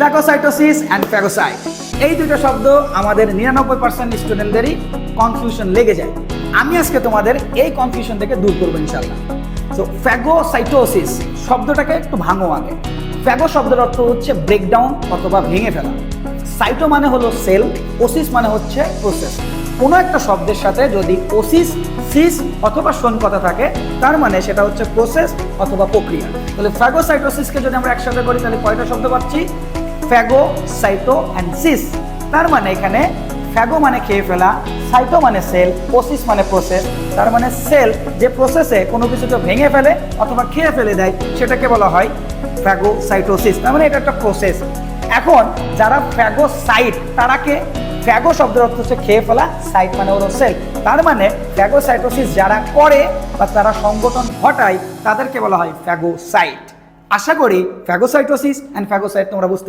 Phagocytosis and phagocyte এই দুটো শব্দ আমাদের নিরানব্বই পার্সেন্ট স্টুডেন্টদেরই কনফিউশন লেগে যায়। আমি আজকে তোমাদের এই কনফিউশন থেকে দূর করব ইনশাল্লাহ তো ফ্যাগোসাইটোসিস শব্দটাকে একটু ভাঙো আগে। ফ্যাগো শব্দের অর্থ হচ্ছে ব্রেকডাউন অথবা ভেঙে ফেলা। সাইটো মানে হলো সেল ওসিস মানে হচ্ছে প্রসেস কোনো একটা শব্দের সাথে যদি ওসিস সিস অথবা শোন কথা থাকে, তার মানে সেটা হচ্ছে প্রসেস অথবা প্রক্রিয়া। তাহলে ফ্যাগোসাইটোসিসকে যদি আমরা একসাথে করি, তাহলে কয়টা শব্দ পাচ্ছি? ফ্যাগো সাইটো অ্যান্ড সিস তার মানে এখানে ফ্যাগো মানে খেয়ে ফেলা সাইটো মানে সেল ওসিস মানে প্রসেস তার মানে সেল যে প্রসেসে কোনো কিছুকে ভেঙে ফেলে অথবা খেয়ে ফেলে দেয়, সেটাকে বলা হয় ফ্যাগোসাইটোসিস তার মানে এটা একটা প্রসেস এখন যারা ফ্যাগোসাইট তারা কে ফ্যাগো শব্দের অর্থ হচ্ছে খেয়ে ফেলা সাইট মানে হলো সেল তার মানে ফ্যাগোসাইটোসিস যারা করে বা তারা সংগঠন ঘটায়, তাদেরকে বলা হয় ফ্যাগোসাইট আশা করি ফ্যাগোসাইটোসিস অ্যান্ড ফ্যাগোসাইট তোমরা বুঝতে